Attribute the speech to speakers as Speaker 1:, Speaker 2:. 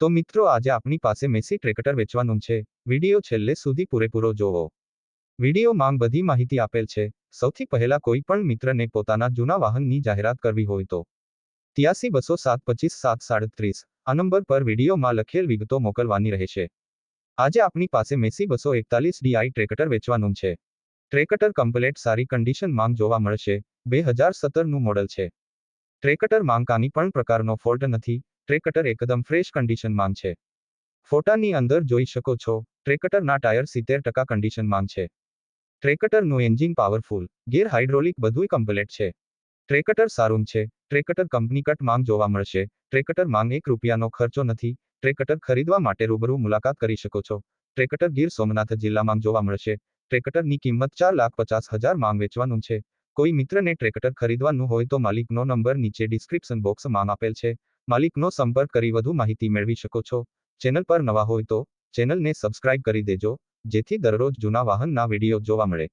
Speaker 1: તો મિત્રો આજે આપણી પાસે મેસી ટ્રેક્ટર વેચવાનું છે. વીડિયો છેલ્લે સુધી પૂરેપૂરો જોવો. વિડીયોમાં બધી માહિતી આપેલ છે. સૌથી પહેલા કોઈ પણ મિત્રને પોતાના જૂના વાહનની જાહેરાત કરવી હોય તો. ત્યાસી બસો સાત પચીસ સાત સાડત્રીસ આ નંબર પર વિડીયોમાં લખેલ વિગતો મોકલવાની રહેશે. આજે આપણી પાસે મેસી બસો એકતાલીસ ડીઆઈ ટ્રેક્ટર વેચવાનું છે. ટ્રેક્ટર કમ્પ્લેટ સારી કન્ડિશનમાં જોવા મળશે. બે હજાર સત્તરનું મોડલ છે. ટ્રેક્ટર માંગ કાની પણ પ્રકારનો ફોલ્ટ નથી. ટ્રેક્ટર એકદમ ફ્રેશ કન્ડિશનમાં છે. ફોટાની અંદર જોઈ શકો છો ટ્રેકટરના ટાયર સિત્તેર ટકા કન્ડિશનમાં છે. ટ્રેકટરનું એન્જિન પાવરફુલ ગેર હાઇડ્રોલિક બધું કમ્પ્લેટ છે. ટ્રેકટર સારું છે ટ્રેકટર કંપની કટ માંગ જોવા મળશે ટ્રેકટર માંગ એક રૂપિયાનો ખર્ચો નથી ટ્રેકટર ખરીદવા માટે રૂબરૂ મુલાકાત કરી શકો છો. ટ્રેકટર ગીર સોમનાથ જિલ્લામાં જોવા મળશે ટ્રેકટરની કિંમત ચાર લાખ પચાસ હજાર માંગ વેચવાનું છે. કોઈ મિત્રને ટ્રેકટર ખરીદવાનું હોય તો માલિકનો નંબર નીચે ડિસ્ક્રિપ્શન બોક્સમાં આપેલ છે. માલિકનો સંપર્ક કરી વધુ માહિતી મેળવી શકો છો. ચેનલ પર નવા હોય તો ચેનલને સબસ્ક્રાઇબ કરી દેજો, જેથી દરરોજ જૂના વાહનના વીડિયો જોવા મળે.